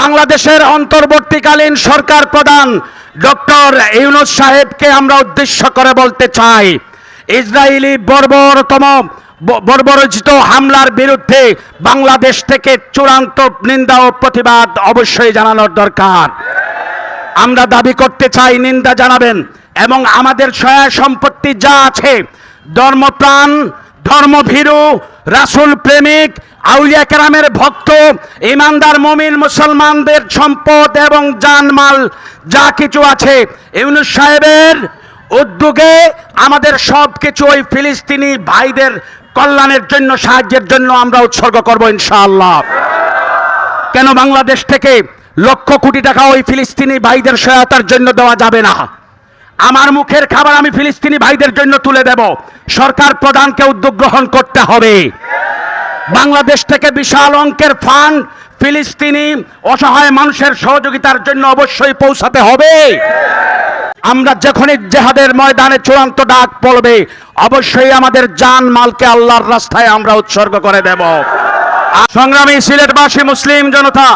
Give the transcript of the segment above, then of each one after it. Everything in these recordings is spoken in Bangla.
বাংলাদেশের অন্তর্বর্তীকালীন সরকার প্রধান ডক্টর ইউনুস সাহেবকে আমরা উদ্দেশ্য করে বলতে চাই, ইসরায়েলি বর্বরতম বর্বরচিত হামলার বিরুদ্ধে বাংলাদেশ থেকে চূড়ান্ত নিন্দা ও প্রতিবাদ অবশ্যই জানানোর দরকার। আমরা দাবি করতে চাই নিন্দা জানাবেন এবং আমাদের সহায় সম্পত্তি যা আছে, ধর্মপ্রাণ, ধর্মভীরু, রাসূল প্রেমিক আউলিয়া কেরামের ভক্ত, ইমানদার, মমিন, মুসলমানদের সম্পদ এবং জানমাল যা কিছু আছে, ইউনুস সাহেবের উদ্যোগে আমাদের সব কিছু ওই ফিলিস্তিনি ভাইদের কল্যাণের জন্য, সাহায্যের জন্য আমরা উৎসর্গ করব ইনশাআল্লাহ। কেন বাংলাদেশ থেকে লক্ষ কোটি টাকা ওই ফিলিস্তিনি ভাইদের সহায়তার জন্য দেওয়া যাবে না? আমার মুখের খাবার আমি ফিলিস্তিনি ভাইদের জন্য তুলে দেব। সরকার প্রধানকে উদ্যোগ গ্রহণ করতে হবে। বাংলাদেশ থেকে বিশাল অঙ্কের ফান্ড ফিলিস্তিনি অসহায় মানুষের সহযোগিতার জন্য অবশ্যই পৌঁছাতে হবে। আমরা যখনই জেহাদের ময়দানে চূড়ান্ত ডাক পড়বে, অবশ্যই আমাদের জান মালকে আল্লাহর রাস্তায় আমরা উৎসর্গ করে দেব। সংগ্রামী সিলেটবাসী মুসলিম জনতা,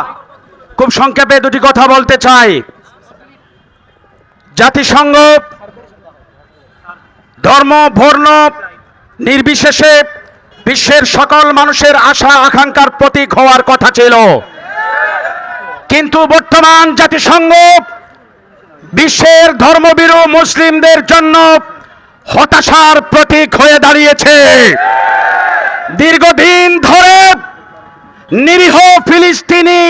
খুব সংক্ষেপে দুটি কথা বলতে চাই। জাতিসংঘ, ধর্ম বর্ণ নির্বিশেষে বিশ্বের সকল মানুষের আশা, আকাঙ্ক্ষার প্রতীক হওয়ার কথা ছিল। কিন্তু বর্তমান জাতিসংঘ বিশ্বের ধর্মবীরু মুসলিমদের জন্য হতাশার প্রতীক হয়ে দাঁড়িয়েছে। দীর্ঘদিন ধরে নিরীহ ফিলিস্তিনি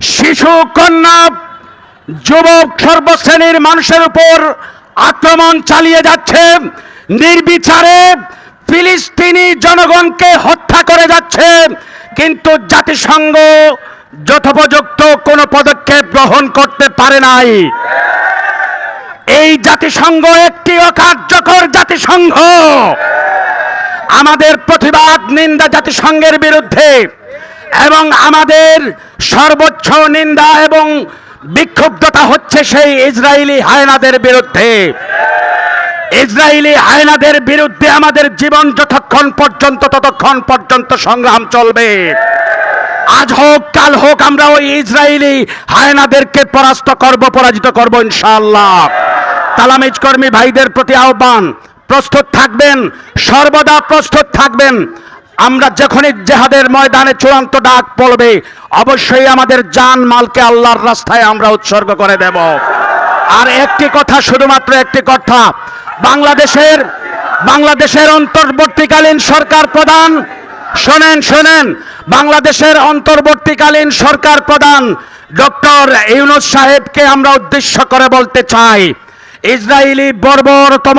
শিশু, কন্যা, যুবক, সর্বশ্রেণীর মানুষের উপর আক্রমণ চালিয়ে যাচ্ছে। নির্বিচারে ফিলিস্তিনি জনগণকে হত্যা করে যাচ্ছে, কিন্তু জাতিসংঘ যথোপযুক্ত কোনো পদক্ষেপ গ্রহণ করতে পারে নাই। এই জাতিসংঘ একটি অকার্যকর জাতিসংঘ। আমাদের প্রতিবাদ নিন্দা জাতিসংঘের বিরুদ্ধে এবং আমাদের সর্বোচ্চ নিন্দা এবং বিক্ষুব্ধতা হচ্ছে সেই ইসরায়েলি হায়নাদের বিরুদ্ধে। ইসরায়েলি হায়নাদের বিরুদ্ধে আমাদের জীবন যতক্ষণ পর্যন্ত, ততক্ষণ পর্যন্ত সংগ্রাম চলবে। আজ হোক, কাল হোক, আমরা ওই ইসরায়েলি হায়নাদেরকে পরাস্ত করব, পরাজিত করব ইনশাআল্লাহ। তালামিজ কর্মী ভাইদের প্রতি আহ্বান, প্রস্তুত থাকবেন, সর্বদা প্রস্তুত থাকবেন। আমরা যখনই জেহাদের ময়দানে চূড়ান্ত ডাক পড়বে, অবশ্যই আমাদের জান মালকে আল্লাহর রাস্তায় আমরা উৎসর্গ করে দেব। আর একটি কথা, শুধুমাত্র একটি কথা। বাংলাদেশের বাংলাদেশের অন্তর্বর্তীকালীন সরকার প্রধান, শোনেন শোনেন, বাংলাদেশের অন্তর্বর্তীকালীন সরকার প্রধান ডক্টর ইউনুস সাহেবকে আমরা উদ্দেশ্য করে বলতে চাই। ইসরায়েলি বর্বরতম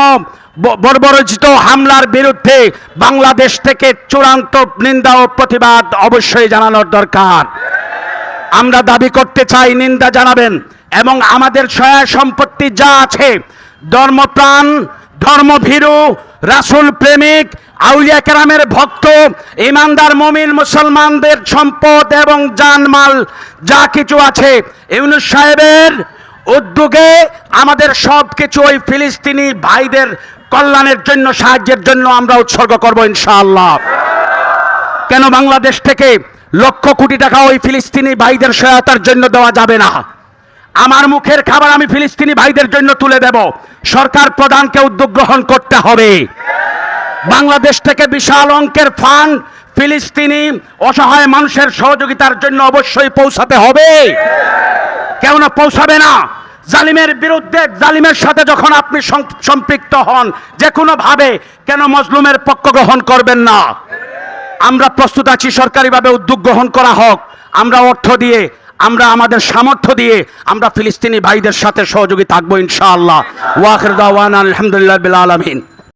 বর্বরচিত হামলার বিরুদ্ধে বাংলাদেশ থেকে চূড়ান্ত নিন্দা ও প্রতিবাদ অবশ্যই জানানোর দরকার। আমরা দাবি করতে চাই, নিন্দা জানাবেন। এবং আমাদের সহায় সম্পত্তি যা আছে, ধর্মপ্রাণ, ধর্মভীরু, রাসূল প্রেমিক, আউলিয়া কেরামের ভক্ত, ইমানদার, মমিন, মুসলমানদের সম্পদ এবং জানমাল যা কিছু আছে, ইউনুস সাহেবের উদ্যোগে আমাদের সব কিছু ওই ফিলিস্তিনি ভাইদের কল্যাণের জন্য, সাহায্যের জন্য আমরা উৎসর্গ করব ইনশাআল্লাহ। কেন বাংলাদেশ থেকে লক্ষ কোটি টাকা ওই ফিলিস্তিনি ভাইদের সহায়তার জন্য দেওয়া যাবে না? আমার মুখের খাবার আমি ফিলিস্তিনি ভাইদের জন্য তুলে দেব। সরকার প্রধানকে উদ্যোগ গ্রহণ করতে হবে। বাংলাদেশ থেকে বিশাল অঙ্কের ফান্ড ফিলিস্তিনি অসহায় মানুষের সহযোগিতার জন্য অবশ্যই পৌঁছাতে হবে। কেউ না পৌঁছাবে না। জালিমের বিরুদ্ধে, জালিমের সাথে যখন আপনি সম্পৃক্ত হন যে কোনো ভাবে কেন মজলুমের পক্ষ গ্রহণ করবেন না? আমরা প্রস্তুত আছি, সরকারিভাবে উদ্যোগ গ্রহণ করা হোক। আমরা অর্থ দিয়ে আমরা আমাদের সামর্থ্য দিয়ে আমরা ফিলিস্তিনি ভাইদের সাথে সহযোগী থাকব ইনশাআল্লাহ। ওয়াখির দাওয়ান আলহামদুলিল্লাহ বিল আলামিন।